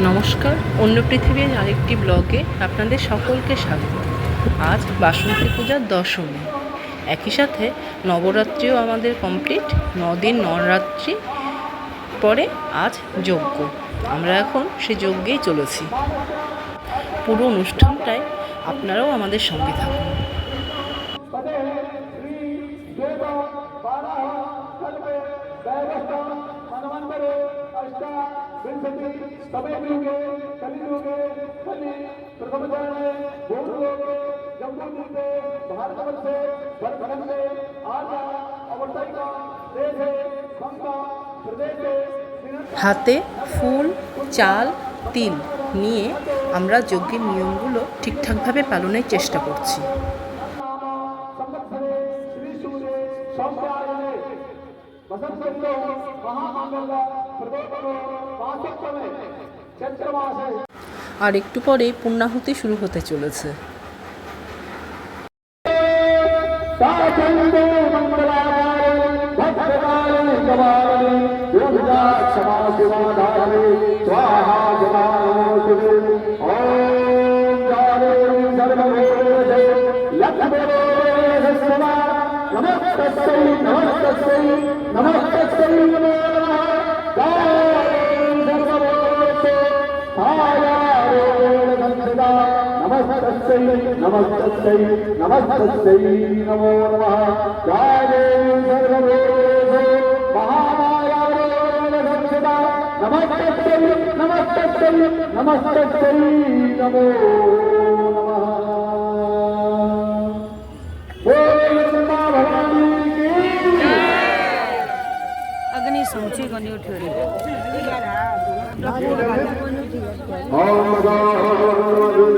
নমস্কার, অন্য পৃথিবীর আরেকটি ব্লগে আপনাদের সকলকে স্বাগত। আজ বাসন্তী পূজার দশমী। একই সাথে নবরাত্রিও আমাদের কমপ্লিট দিন নবরাত্রি পরে আজ যজ্ঞ। আমরা এখন সে যজ্ঞেই চলেছি। পুরো অনুষ্ঠানটায় আপনারাও আমাদের সঙ্গে থাকুন। ವಿಂಶತಿ ಸಭೆಯುಗೆ ಕಲಿಯುಗೆ ಕಲಿ ಪ್ರಥಮ ಚರಣೆ ಭೂಲೋಕೆ ಜಂಬೂದೀಪೆ ಭಾರತವರ್ಷೆ ಭರತಖಂಡೆ ಆಟ ಅವರ್ತೈಕ ದೇಶೆ ಸಂಘ ಪ್ರದೇಶೆ হাতে ফুল চাল তিল নিয়ে আমরা যজ্ঞের নিয়মগুলো ঠিকঠাকভাবে পালনের চেষ্টা করছি ಸಂವತ್ಸರೆ আর একটু পরেই পূর্ণাহুতি শুরু হতে চলেছে नमस्तै नमस्तै नमस्तै नमो। नमः जय सर्वदेवो महामाया नमो अग्नि सूची को न्यू थ्योरी ओम नमः।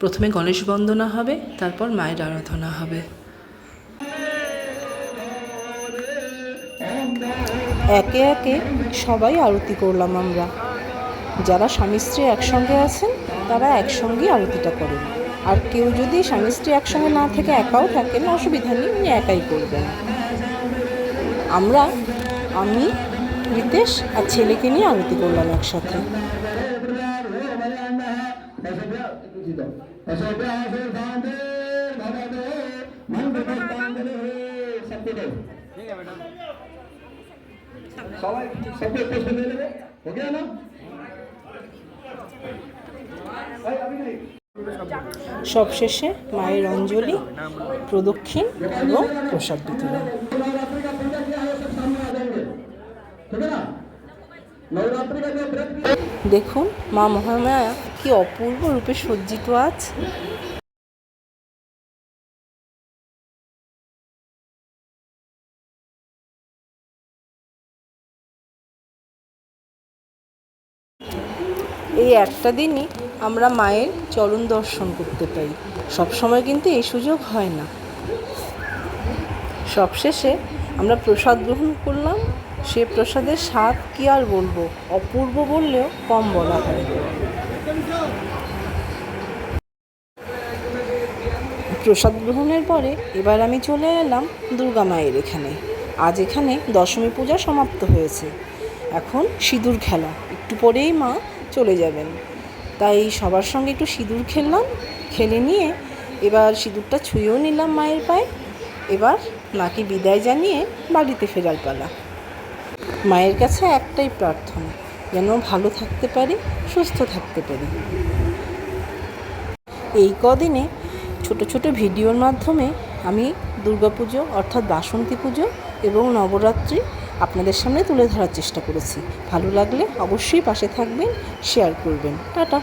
প্রথমে গণেশ বন্দনা হবে, তারপর মায়ের আরাধনা হবে। একে একে সবাই আরতি করলাম আমরা। যারা স্বামী স্ত্রী একসঙ্গে আছেন, তারা একসঙ্গেই আরতিটা করেন। আর কেউ যদি স্বামী স্ত্রী একসঙ্গে না থেকে একাও থাকেন, অসুবিধা নেই, উনি একাই করবেন। আমরা, আমি, রিতেশ আর ছেলেকে নিয়ে আরতি করলাম একসাথে। সবশেষে মায়ের অঞ্জলি প্রদক্ষিণ এবং প্রসাদ বিতরণ। দেখুন মা মহামায়া কি অপূর্ব রূপে সজ্জিত আজ? এই একটা দিনই আমরা মায়ের চরণ দর্শন করতে পারি সব সময় কিন্তু এই সুযোগ হয় না। সবশেষে আমরা প্রসাদ গ্রহণ করলাম। সে প্রসাদের স্বাদ কি আর বলব? অপূর্ব বললেও কম বলা হয়। প্রসাদ গ্রহণের পরে এবার আমি চলে এলাম দুর্গা মায়ের এখানে। আজ এখানে দশমী পূজা সমাপ্ত হয়েছে। এখন সিঁদুর খেলা। একটু পরেই মা চলে যাবেন। তাই সবার সঙ্গে একটু সিঁদুর খেললাম, খেলে নিয়ে এবার সিঁদুরটা ছুঁয়েও নিলাম মায়ের পায়ে। এবার মাকে বিদায় জানিয়ে বাড়িতে ফেরার পালা। মায়ের কাছে একটাই প্রার্থনা, যেন ভালো থাকতে পারি, সুস্থ থাকতে পারি। এই কদিনে ছোট ছোট ভিডিওর মাধ্যমে আমি দুর্গাপুজো অর্থাৎ বাসন্তী পুজো এবং নবরাত্রি আপনাদের সামনে তুলে ধরার চেষ্টা করেছি। ভালো লাগলে অবশ্যই পাশে থাকবেন শেয়ার করবেন। টাটা!